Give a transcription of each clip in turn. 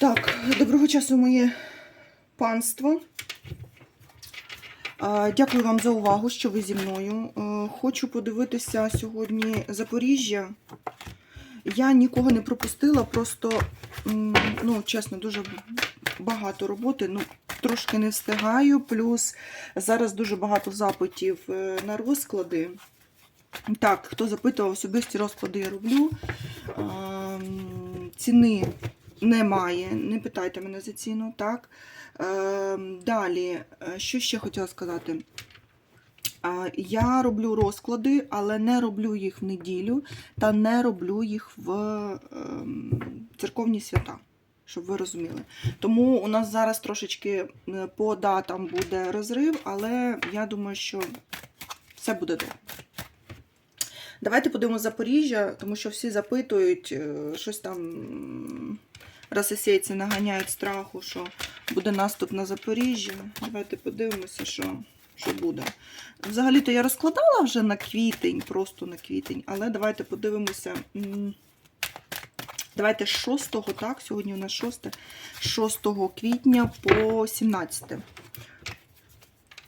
Так, доброго часу, моє панство. Дякую вам за увагу, що ви зі мною. Е, Хочу подивитися сьогодні Запоріжжя. Я нікого не пропустила, просто, ну, чесно, дуже багато роботи. Ну, трошки не встигаю. Плюс зараз дуже багато запитів е, на розклади. Так, хто запитував, особисті розклади я роблю. Ем, Ціни немає, не питайте мене за ціну, так. Ем, Далі, е, що ще хотіла сказати? Я роблю розклади, але не роблю їх в неділю та не роблю їх в ем, церковні свята, щоб ви розуміли. Тому у нас зараз трошечки е, по датам буде розрив, але я думаю, що все буде добре. Давайте подивимося Запоріжжя, тому що всі запитують, е, щось там м, наганяють страху, що буде наступ на Запоріжжя. Давайте подивимося, що, що буде. Взагалі-то я розкладала вже на квітень, просто на квітень, але давайте подивимося. Давайте 6, так, сьогодні у нас 6, 6 квітня по 17.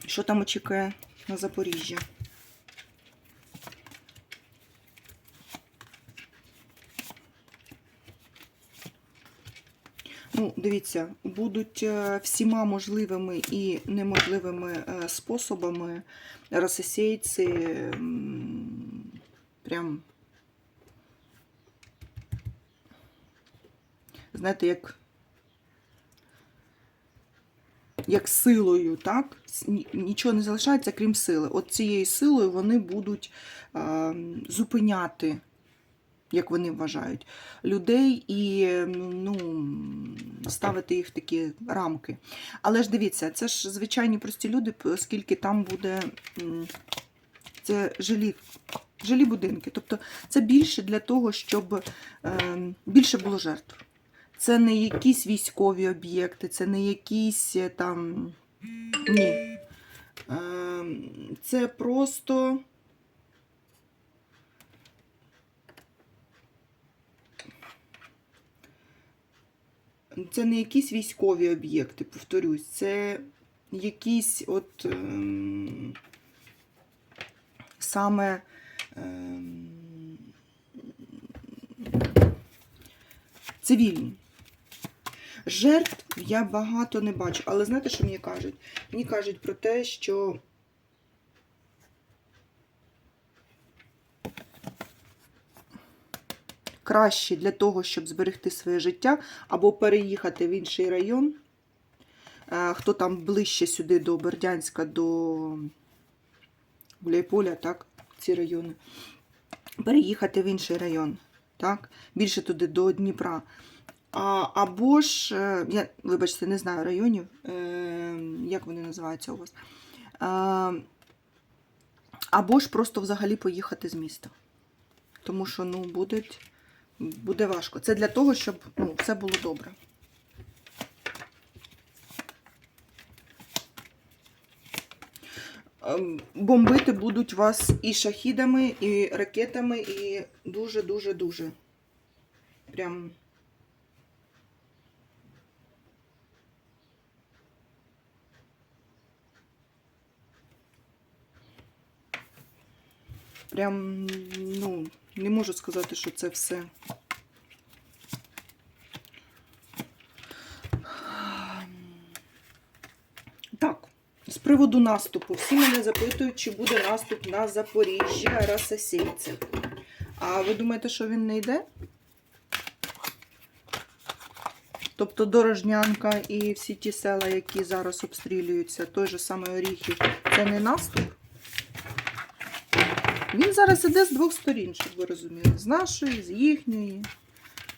Що там очікує на Запоріжжя? Ну, дивіться, будуть е, всіма можливими і неможливими е, способами російці прям, знаєте, як, як силою, так? Нічого не залишається, крім сили. От цією силою вони будуть е, зупиняти як вони вважають, людей і ну, ставити їх в такі рамки. Але ж дивіться, це ж звичайні прості люди, оскільки там буде це жилі, жилі будинки. Тобто це більше для того, щоб е, більше було жертв. Це не якісь військові об'єкти, це не якісь е, там. Ні. Е, це просто. Це не якісь військові об'єкти, повторюсь, це якісь от ем, саме ем, цивільні. Жертв я багато не бачу, але знаєте, що мені кажуть? Мені кажуть про те, що краще для того, щоб зберегти своє життя, або переїхати в інший район. Е, Хто там ближче сюди до Бердянська, до Гуляйполя, так, ці райони. Переїхати в інший район, так, більше туди до Дніпра. А, або ж, е, я, вибачте, не знаю районів, е, як вони називаються у вас. Е, або ж просто взагалі поїхати з міста. Тому що, ну, будуть буде важко. Це для того, щоб ну, все було добре. Ем, Бомбити будуть вас і шахідами, і ракетами, і дуже-дуже-дуже. Прям. Прям, ну, не можу сказати, що це все. Так, з приводу наступу. Всі мене запитують, чи буде наступ на Запоріжжя расасійців. А ви думаєте, що він не йде? Тобто Дорожнянка і всі ті села, які зараз обстрілюються, той же самий Оріхів, це не наступ? Він зараз іде з двох сторін, щоб ви розуміли. З нашої, з їхньої.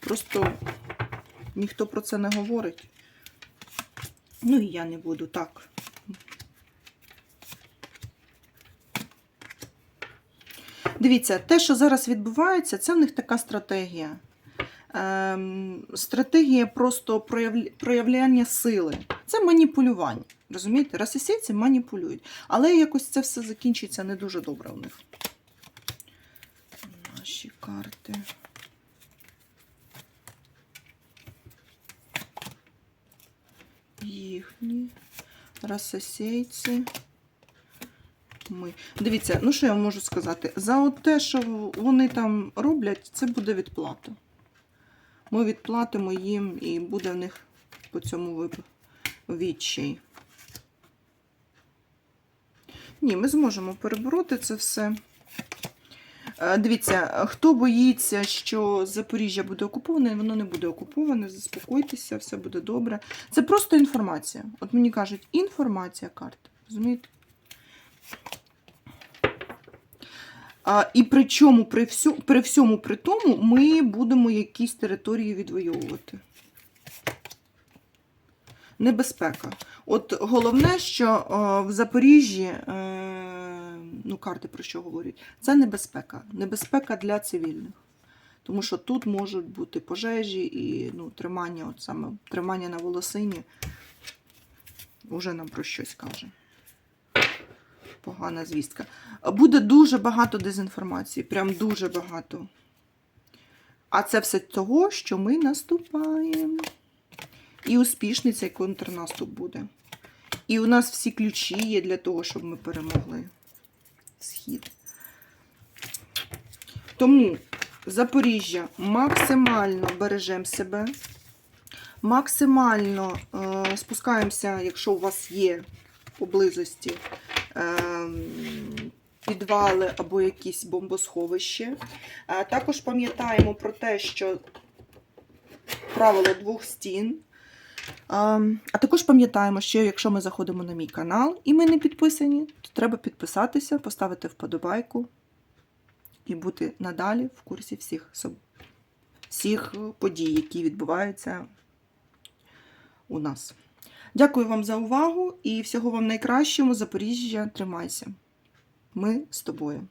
Просто ніхто про це не говорить. Ну і я не буду так. Дивіться, те, що зараз відбувається, це в них така стратегія. Ем, стратегія просто проявля- проявляння сили. Це маніпулювання. Розумієте? Російці маніпулюють. Але якось це все закінчиться не дуже добре у них. Наші карти. їхні. Расосейці. Ми. Дивіться, ну що я можу сказати? За от те, що вони там роблять, це буде відплата. Ми відплатимо їм і буде в них по цьому відчай. Ні, ми зможемо перебороти це все. Е, Дивіться, хто боїться, що Запоріжжя буде окуповане, воно не буде окуповане, заспокойтеся, все буде добре. Це просто інформація. От мені кажуть, інформація карт. Розумієте? А, і причому при, всю, при всьому при тому ми будемо якісь території відвоювати. Небезпека. От головне, що е, в Запоріжжі, е, ну, карти про що говорять, це небезпека. Небезпека для цивільних. Тому що тут можуть бути пожежі і ну, тримання, от саме тримання на волосині вже нам про щось каже. Погана звістка. Буде дуже багато дезінформації, прям дуже багато. А це все того, що ми наступаємо. І успішний цей контрнаступ буде. І у нас всі ключі є для того, щоб ми перемогли схід. Тому Запоріжжя максимально бережемо себе, максимально е, спускаємося, якщо у вас є поблизості е, підвали або якісь бомбосховище. Е, також пам'ятаємо про те, що правило двох стін. А, а також пам'ятаємо, що якщо ми заходимо на мій канал і ми не підписані, то треба підписатися, поставити вподобайку і бути надалі в курсі всіх, всіх подій, які відбуваються у нас. Дякую вам за увагу і всього вам найкращого. Запоріжжя, тримайся. Ми з тобою.